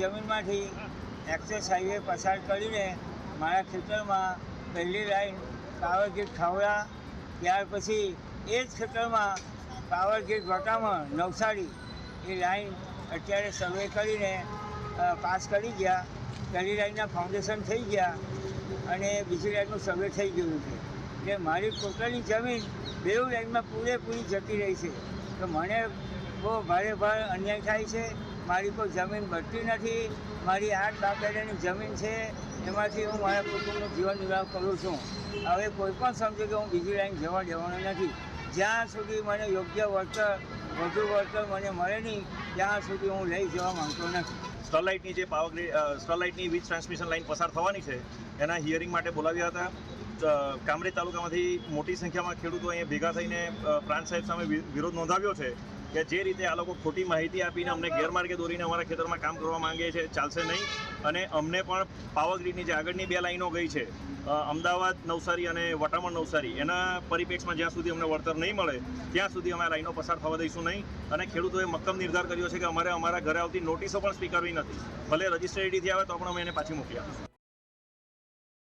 જમીનમાંથી access highway પસાર કરીને મારા ખેતરમાં પહેલી લાઈન પાવર ગેટ ખાવડા, ત્યાર પછી એ જ ખેતરમાં પાવર ગેટ વટામણ નવસારી એ લાઈન અત્યારે સર્વે કરીને પાસ કરી ગયા. પહેલી લાઈનના ફાઉન્ડેશન થઈ ગયા અને બીજી લાઈનનું સર્વે થઈ ગયું છે. એટલે મારી પોતાની જમીન બેઉ લાઈનમાં પૂરેપૂરી જતી રહી છે. તો મને બહુ ભારે ભાર અન્યાય થાય છે. મારી કોઈ જમીન બચતી નથી, મારી આઠ બાપ દાદાની જમીન છે, એમાંથી હું મારા કુટુંબનું જીવન નિર્વાહ કરું છું. હવે કોઈ પણ સમજો કે હું બીજી લાઈન જવા દેવાનો નથી. જ્યાં સુધી મને યોગ્ય વળતર, વધુ વળતર મને મળે નહીં, ત્યાં સુધી હું લઈ જવા માંગતો નથી. સ્ટરલાઇટની જે પાવર સ્ટરલાઇટની વીજ ટ્રાન્સમિશન લાઇન પસાર થવાની છે, એના હિયરિંગ માટે બોલાવ્યા હતા. કામરેજ તાલુકામાંથી મોટી સંખ્યામાં ખેડૂતો અહીંયા ભેગા થઈને પ્રાંત સાહેબ સામે વિરોધ નોંધાવ્યો છે. કે જે રીતે આ લોકો ખોટી માહિતી આપીને અમને ગેરમાર્ગે દોરીને અમારા ખેતરમાં કામ કરવા માંગે છે, ચાલશે નહીં. અને અમને પણ પાવરગ્રીડની જે આગળની બે લાઈનો ગઈ છે અમદાવાદ નવસારી અને વટામણ નવસારી, એના પરિપ્રેક્ષમાં જ્યાં સુધી અમને વળતર નહીં મળે, ત્યાં સુધી અમે લાઈનો પસાર થવા દઈશું નહીં. અને ખેડૂતોએ મક્કમ નિર્ધાર કર્યો છે કે અમારે અમારા ઘરે આવતી નોટિસો પણ સ્વીકારવી નથી. ભલે રજિસ્ટ્રેડીથી આવે તો પણ અમે એને પાછી મોકલી આપીશું.